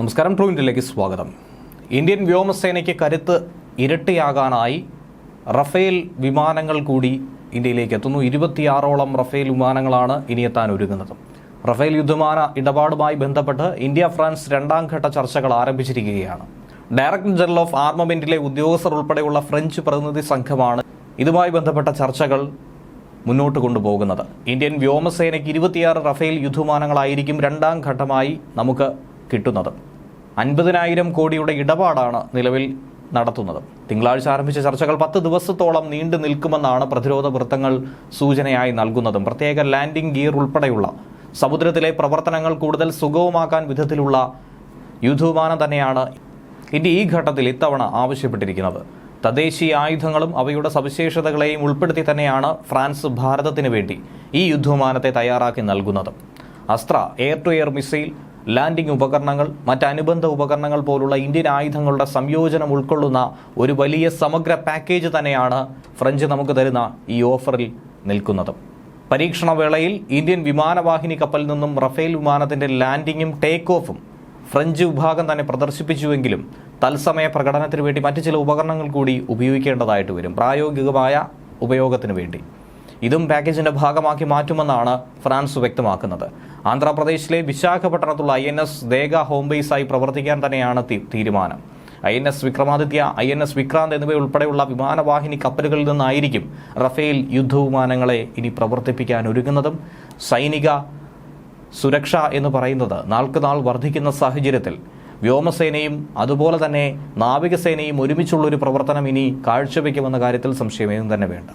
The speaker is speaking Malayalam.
നമസ്കാരം ട്രൂ ഇന്ത്യയിലേക്ക് സ്വാഗതം. ഇന്ത്യൻ വ്യോമസേനയ്ക്ക് കരുത്ത് ഇരട്ടിയാകാനായി റഫേൽ വിമാനങ്ങൾ കൂടി ഇന്ത്യയിലേക്ക് എത്തുന്നു. ഇരുപത്തിയാറോളം റഫേൽ വിമാനങ്ങളാണ് ഇനി എത്താൻ ഒരുങ്ങുന്നത്. റഫേൽ യുദ്ധവിമാന ഇടപാടുമായി ബന്ധപ്പെട്ട് ഇന്ത്യ ഫ്രാൻസ് രണ്ടാം ഘട്ട ചർച്ചകൾ ആരംഭിച്ചിരിക്കുകയാണ്. ഡയറക്ടർ ജനറൽ ഓഫ് ആർമമെന്റിലെ ഉദ്യോഗസ്ഥർ ഉൾപ്പെടെയുള്ള ഫ്രഞ്ച് പ്രതിനിധി സംഘമാണ് ഇതുമായി ബന്ധപ്പെട്ട ചർച്ചകൾ മുന്നോട്ട് കൊണ്ടുപോകുന്നത്. ഇന്ത്യൻ വ്യോമസേനയ്ക്ക് ഇരുപത്തിയാറ് റഫേൽ യുദ്ധവിമാനങ്ങളായിരിക്കും രണ്ടാം ഘട്ടമായി നമുക്ക് കിട്ടുന്നത്. അൻപതിനായിരം കോടിയുടെ ഇടപാടാണ് നിലവിൽ നടത്തുന്നത്. തിങ്കളാഴ്ച ആരംഭിച്ച ചർച്ചകൾ പത്ത് ദിവസത്തോളം നീണ്ടു നിൽക്കുമെന്നാണ് പ്രതിരോധ വൃത്തങ്ങൾ സൂചനയായി നൽകുന്നതും. പ്രത്യേക ലാൻഡിംഗ് ഗിയർ ഉൾപ്പെടെയുള്ള സമുദ്രത്തിലെ പ്രവർത്തനങ്ങൾ കൂടുതൽ സുഗമമാക്കാൻ വിധത്തിലുള്ള യുദ്ധവിമാനം തന്നെയാണ് ഇന്ത്യ ഈ ഘട്ടത്തിൽ ഇത്തവണ ആവശ്യപ്പെട്ടിരിക്കുന്നത്. തദ്ദേശീയ ആയുധങ്ങളും അവയുടെ സവിശേഷതകളെയും ഉൾപ്പെടുത്തി തന്നെയാണ് ഫ്രാൻസ് ഭാരതത്തിന് വേണ്ടി ഈ യുദ്ധവിമാനത്തെ തയ്യാറാക്കി നൽകുന്നത്. Astra air to air missile landing ഉപകരണങ്ങൾ മറ്റനുബന്ധ ഉപകരണങ്ങൾ പോലുള്ള ഇന്ത്യൻ ആയുധങ്ങളുടെ സംയോജനം ഉൾക്കൊള്ളുന്ന ഒരു വലിയ സമഗ്ര പാക്കേജ് തന്നെയാണ് ഫ്രഞ്ച് നമുക്ക് തരുന്ന ഈ ഓഫറിൽ നിൽക്കുന്നത്. പരീക്ഷണ വേളയിൽ ഇന്ത്യൻ വിമാനവാഹിനി കപ്പലിൽ നിന്നും റഫേൽ വിമാനത്തിന്റെ ലാൻഡിങ്ങും ടേക്ക് ഓഫും ഫ്രഞ്ച് വിഭാഗം തന്നെ പ്രദർശിപ്പിച്ചുവെങ്കിലും തത്സമയ പ്രകടനത്തിന് വേണ്ടി മറ്റു ചില ഉപകരണങ്ങൾ കൂടി ഉപയോഗിക്കേണ്ടതായിട്ട് വരും. പ്രായോഗികമായ ഉപയോഗത്തിന് വേണ്ടി. ഇതും പാക്കേജിന്റെ ഭാഗമാക്കി മാറ്റുമെന്നാണ് ഫ്രാൻസ് വ്യക്തമാക്കുന്നത്. ആന്ധ്രാപ്രദേശിലെ വിശാഖപട്ടണത്തുള്ള I N S Dega home ബേസായി പ്രവർത്തിക്കാൻ തന്നെയാണ് തീരുമാനം. I N S Vikramaditya I N S Vikrant എന്നിവയുൾപ്പെടെയുള്ള വിമാനവാഹിനി കപ്പലുകളിൽ നിന്നായിരിക്കും റഫേൽ യുദ്ധവിമാനങ്ങളെ ഇനി പ്രവർത്തിപ്പിക്കാൻ ഒരുങ്ങുന്നതും. സൈനിക സുരക്ഷ എന്ന് പറയുന്നത് നാൾക്കുനാൾ വർദ്ധിക്കുന്ന സാഹചര്യത്തിൽ വ്യോമസേനയും അതുപോലെ തന്നെ നാവികസേനയും ഒരുമിച്ചുള്ളൊരു പ്രവർത്തനം ഇനി കാഴ്ചവെക്കുമെന്ന കാര്യത്തിൽ സംശയമേതും തന്നെ വേണ്ട.